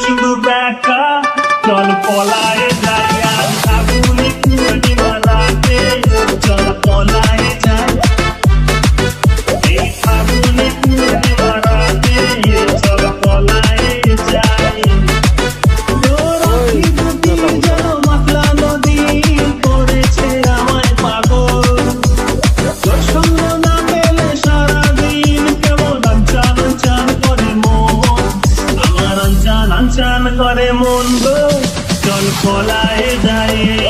শুধু দেখা চল পলায় চান করে মন্দ চল খোলায় যায়